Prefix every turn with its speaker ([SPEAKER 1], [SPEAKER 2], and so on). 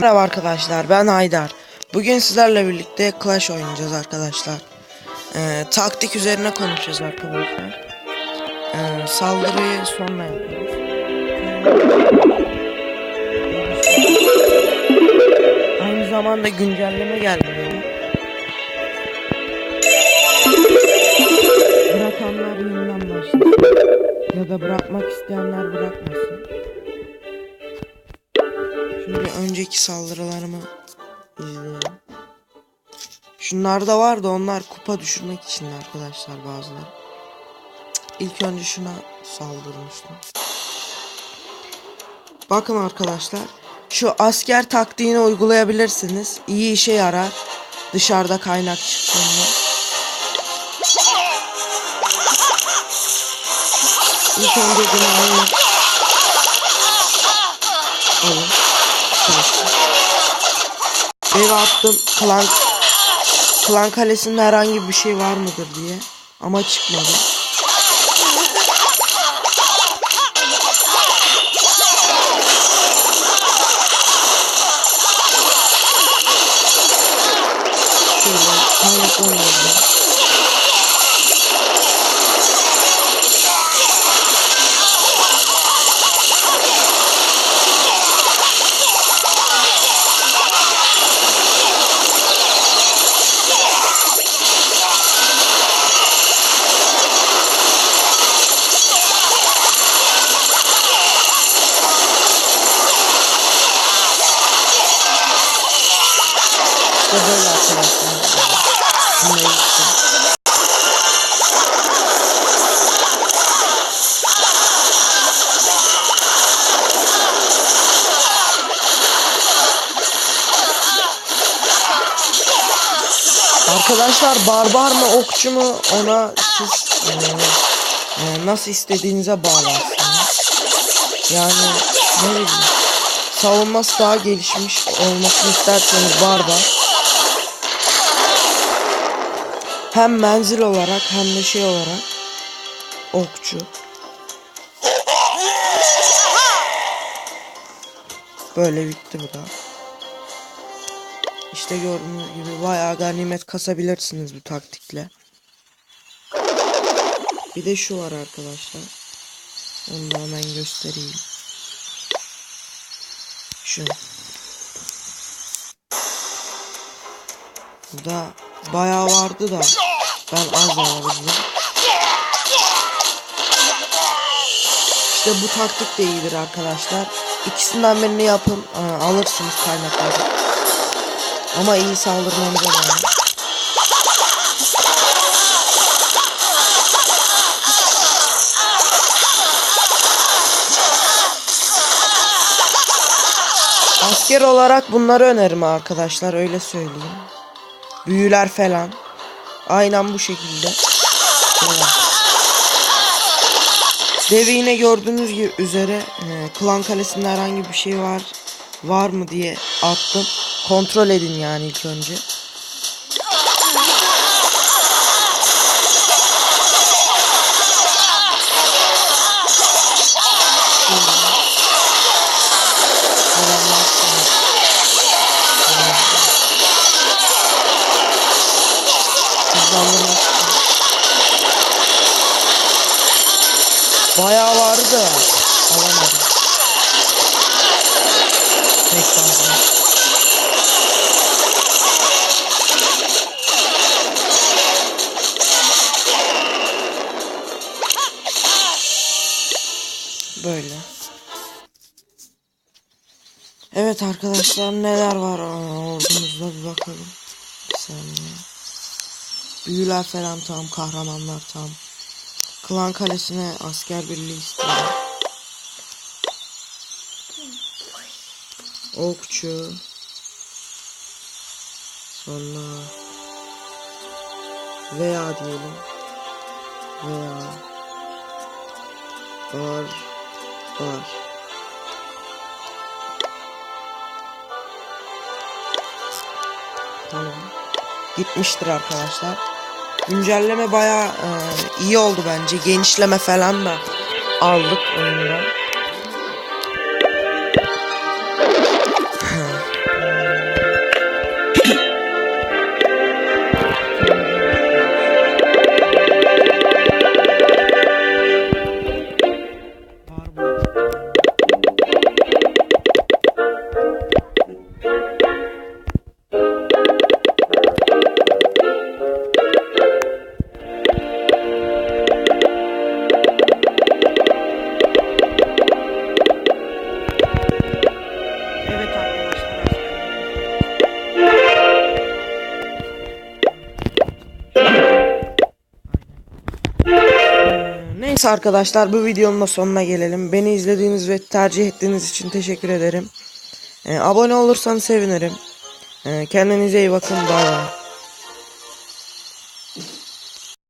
[SPEAKER 1] Merhaba arkadaşlar ben Haydar. Bugün sizlerle birlikte Clash oynayacağız arkadaşlar. Ee, taktik üzerine konuşacağız arkadaşlar. Ee, saldırıyı sonra yapıyoruz. Aynı zamanda güncelleme geldi. Bırakanlar yeniden başlasın. Ya da bırakmak isteyenler bırakmasın. Önceki saldırılarımı izleyelim. Şunlar da vardı onlar kupa düşürmek için arkadaşlar bazıları. İlk önce şuna saldırmıştım. Bakın arkadaşlar. Şu asker taktiğini uygulayabilirsiniz. İyi işe yarar. Dışarıda kaynak çıktığında. İlk önce binayı Eve attım klan klan kalesinde herhangi bir şey var mıdır diye ama çıkmadı. Şöyle. İşte böyle arkadaşlar. Bunları. Arkadaşlar barbar mı okçu mu ona siz e, e, nasıl istediğinize bağlı aslında. Yani ne bileyim savunması daha gelişmiş olmasını isterseniz barbar. Hem menzil olarak hem de şey olarak okçu. Böyle bitti bu da. İşte gördüğünüz gibi bayağı ganimet kasabilirsiniz bu taktikle. Bir de şu var arkadaşlar. Onu da hemen göstereyim. Şu. Bu da bayağı vardı da ben az alabildim. İşte bu taktik de iyidir arkadaşlar. İkisinden birini yapın. Aa, alırsınız kaynakları. Ama iyi saldırmanıza bağlı. Asker olarak bunları öneririm arkadaşlar öyle söyleyeyim. Büyüler falan. Aynen bu şekilde. Böyle. Devi yine gördüğünüz gibi üzere e, klan kalesinde herhangi bir şey var var mı diye attım. Kontrol edin yani ilk önce. Bayağı vardı alamadım. Pek fazla. Böyle. Evet arkadaşlar neler var ordumuzda bir bakalım. Bir saniye. Büyüler falan tam, kahramanlar tam. Klan kalesine asker birliği istiyorum. Okçu. Sonra veya diyelim. Veya var var. Tamam. Gitmiştir arkadaşlar. Güncelleme baya iyi oldu bence. Genişleme falan da aldık oyunda. Arkadaşlar bu videonun da sonuna gelelim. Beni izlediğiniz ve tercih ettiğiniz için teşekkür ederim. Ee, abone olursanız sevinirim. Ee, kendinize iyi bakın. Bay bay.